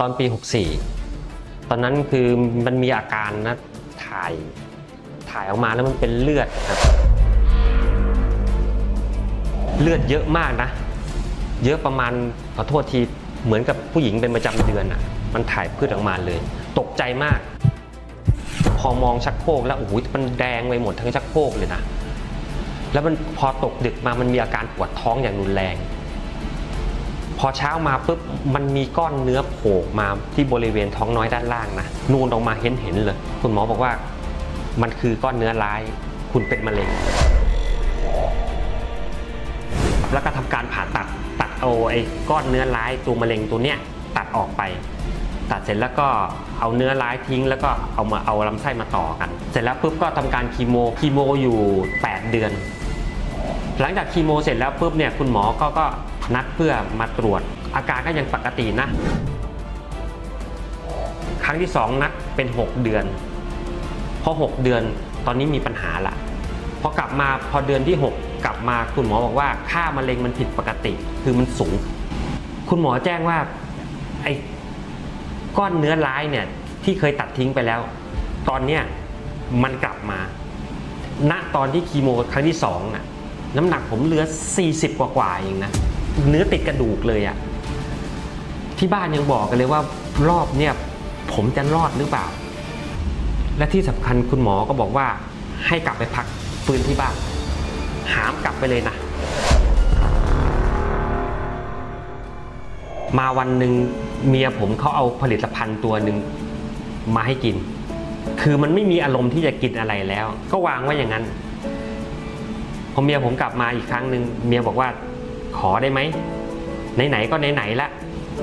ตอนปี 64 ตอนนั้นคือมันมีอาการนะถ่ายถ่ายออกมาแล้วมันเป็นเลือดครับ เลือดเยอะมากนะ เยอะประมาณขอโทษทีเหมือนกับผู้หญิงเป็นประจำเดือนอะ มันถ่ายพืชออกมาเลย ตกใจมาก พอมองชักโครกแล้วโอ้โหมันแดงไปหมดทั้งชักโครกเลยนะแล้วมันพอตกดึกมามันมีอาการปวดท้องอย่างรุนแรง อเช้ามาปุ๊บมันมีก้อนเนื้อโผล่มาที่บริเวณท้องน้อยด้านล่างนะนูนออกมาเห็นเห็นเลย คุณหมอบอกว่ามันคือก้อนเนื้อร้าย คุณเป็นมะเร็ง แล้วก็ทำการผ่าตัดตัดเอาไอ้ก้อนเนื้อร้ายตัวมะเร็งตัวเนี้ยตัดออกไป ตัดเสร็จแล้วก็เอาเนื้อร้ายทิ้ง แล้วก็เอามาเอาลำไส้มาต่อกัน เสร็จแล้วปุ๊บก็ทำการคีโมคีโมอยู่ 8 เดือน หลังจากคีโมเสร็จแล้วปุ๊บเนี่ยคุณหมอก็ก็ นัดเพื่อมาตรวจอาการก็ยังปกตินะ ครั้งที่ 2 นัดเป็น 6 เดือน พอ 6 เดือนตอนนี้มีปัญหาละพอกลับมาพอเดือนที่ 6 กลับมาคุณหมอบอกว่าค่ามะเร็งมันผิดปกติ คือมันสูง คุณหมอแจ้งว่าไอ้ก้อนเนื้อร้ายเนี่ยที่เคยตัดทิ้งไปแล้ว ตอนเนี้ยมันกลับมา ณตอนที่คีโมครั้งที่สองน่ะน้ำหนักผมเหลือ 40 กว่ากว่าๆเองนะ เนื้อติดกระดูกเลยอะที่บ้านยังบอกกันเลยว่ารอบเนี่ยผมจะรอดหรือเปล่า และที่สำคัญคุณหมอก็บอกว่าให้กลับไปพักฟื้นที่บ้าน หามกลับไปเลยนะ มาวันหนึ่งเมียผมเขาเอาผลิตภัณฑ์ตัวหนึ่งมาให้กิน คือมันไม่มีอารมณ์ที่จะกินอะไรแล้ว ก็วางไว้อย่างนั้นพอเมียผมกลับมาอีกครั้งหนึ่งเมียบอกว่า ขอได้ไหมไหนๆก็ไหนๆละ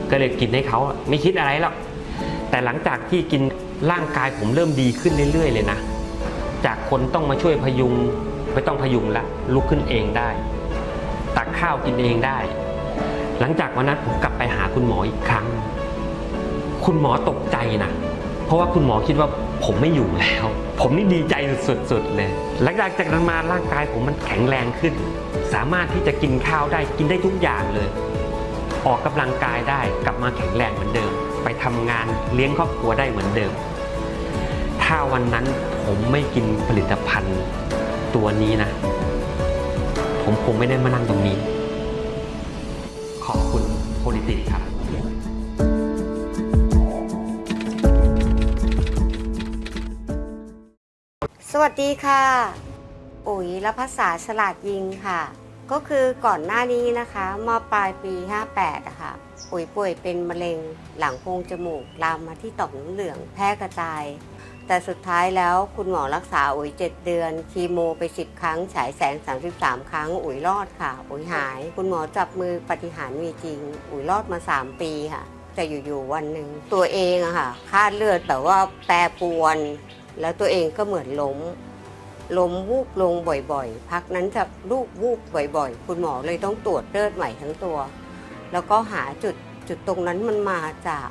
ก็เลยกินให้เขาไม่คิดอะไรหรอกแต่หลังจากที่กินร่างกายผมเริ่มดีขึ้นเรื่อย ๆ เลยนะ จากคนต้องมาช่วยพยุงไม่ต้องพยุงละลุกขึ้นเองได้ ตักข้าวกินเองได้ หลังจากวันนั้นผมกลับไปหาคุณหมออีกครั้ง คุณหมอตกใจนะเพราะว่าคุณหมอคิดว่า ผมไม่อยู่แล้ว ผมนี่ดีใจสุดๆเลย หลังจากนั้นมาร่างกายผมมันแข็งแรงขึ้น สามารถที่จะกินข้าวได้กินได้ทุกอย่างเลย ออกกำลังกายได้กลับมาแข็งแรงเหมือนเดิม ไปทำงานเลี้ยงครอบครัวได้เหมือนเดิม ถ้าวันนั้นผมไม่กินผลิตภัณฑ์ตัวนี้นะ ผมคงไม่ได้มานั่งตรงนี้ ขอบคุณโพลิติกครับ สวัสดีค่ะ อุ๋ยและภาษาฉลาดยิงค่ะ ก็คือก่อนหน้านี้นะคะมาปลายปี 58อะค่ะอุ๋ยป่วยเป็นมะเร็งหลังโพรงจมูกลามมาที่ต่อมน้ำเหลืองแพร่กระจาย แต่สุดท้ายแล้วคุณหมอรักษาอุ๋ย 7 เดือน คีโมไป 10 ครั้ง ฉายแสง 33 ครั้ง อุ๋ยรอดค่ะ อุ๋ยหาย คุณหมอจับมือปฏิหารมีจริง อุ๋ยรอดมา 3 ปีค่ะ แต่อยู่ๆวันหนึ่งตัวเองอะค่ะค่าดเลือดแบบว่าแปรปรวน แล้วตัวเองก็เหมือนล้ม ล้มวูบลงบ่อยๆ พักนั้นจะลูกวูบบ่อยๆ คุณหมอเลยต้องตรวจเลือดใหม่ทั้งตัว แล้วก็หาจุดจุดตรงนั้นมันมาจาก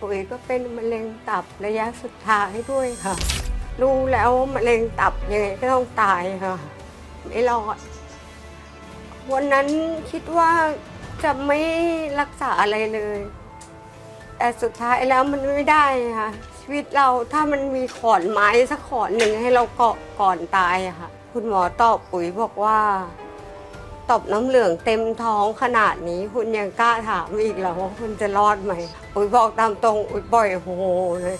ตัวเองก็เป็นมะเร็งตับระยะสุดท้ายด้วยค่ะ รู้แล้วมะเร็งตับยังไงก็ต้องตายค่ะ ไม่รอด วันนั้นคิดว่าจะไม่รักษาอะไรเลย แต่สุดท้ายแล้วมันไม่ได้ค่ะ ชีวิตเราถ้ามันมีขอนไม้สักขอนหนึ่งให้เราเกาะก่อนตายอะค่ะ คุณหมอตอบปุ๋ยบอกว่าตอบน้ำเหลืองเต็มท้องขนาดนี้ คุณยังกล้าถามอีกเหรอว่าคุณจะรอดไหมปุ๋ยบอกตามตรงอุ๋ยปล่อยโฮเลย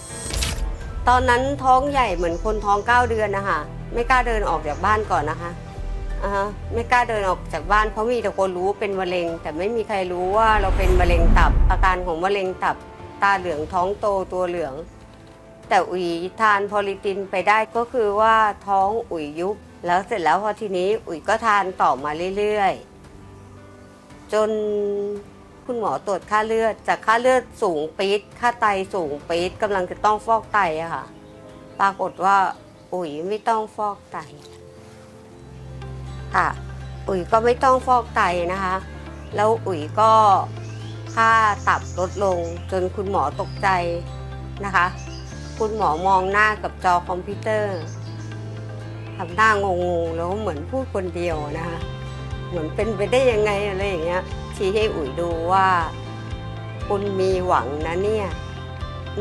ตอนนั้นท้องใหญ่เหมือนคนท้องเก้าเดือนนะคะไม่กล้าเดินออกจากบ้านก่อนนะคะอ่าไม่กล้าเดินออกจากบ้านเพราะมีแต่คนรู้เป็นมะเร็ง แต่ไม่มีใครรู้ว่าเราเป็นมะเร็งตับอาการของมะเร็งตับ ตาเหลืองท้องโตตัวเหลือง แต่อุ๋ยทานพอลิตินไปได้ก็คือว่าท้องอุ๋ยยุบ แล้วเสร็จแล้วพอทีนี้อุ๋ยก็ทานต่อมาเรื่อยๆ จนคุณหมอตรวจค่าเลือด จากค่าเลือดสูงปี๊ดค่าไตสูงปี๊ดกำลังจะต้องฟอกไตอะค่ะ ปรากฏว่า อุ๋ยไม่ต้องฟอกไตค่ะ อุ๋ยก็ไม่ต้องฟอกไตนะคะ แล้วอุ๋ยก็ค่าตับลดลงจนคุณหมอตกใจนะคะ คุณหมอมองหน้ากับจอคอมพิวเตอร์ทำหน้างงๆแล้วเหมือนพูดคนเดียวนะคะเหมือนเป็นไปได้ยังไงอะไรอย่างเงี้ยชี้ให้อุ๋ยดูว่า คุณมีหวังนะเนี่ย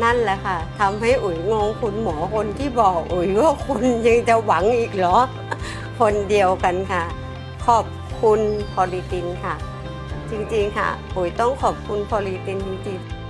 นั่นแหละค่ะทำให้อุ๋ยงงคุณหมอคนที่บอกอุ๋ยว่าคุณยังจะหวังอีกเหรอ คนเดียวกันค่ะ ขอบคุณพอลิตินค่ะ จริงๆค่ะ อุ๋ยต้องขอบคุณพอลิตินจริงๆ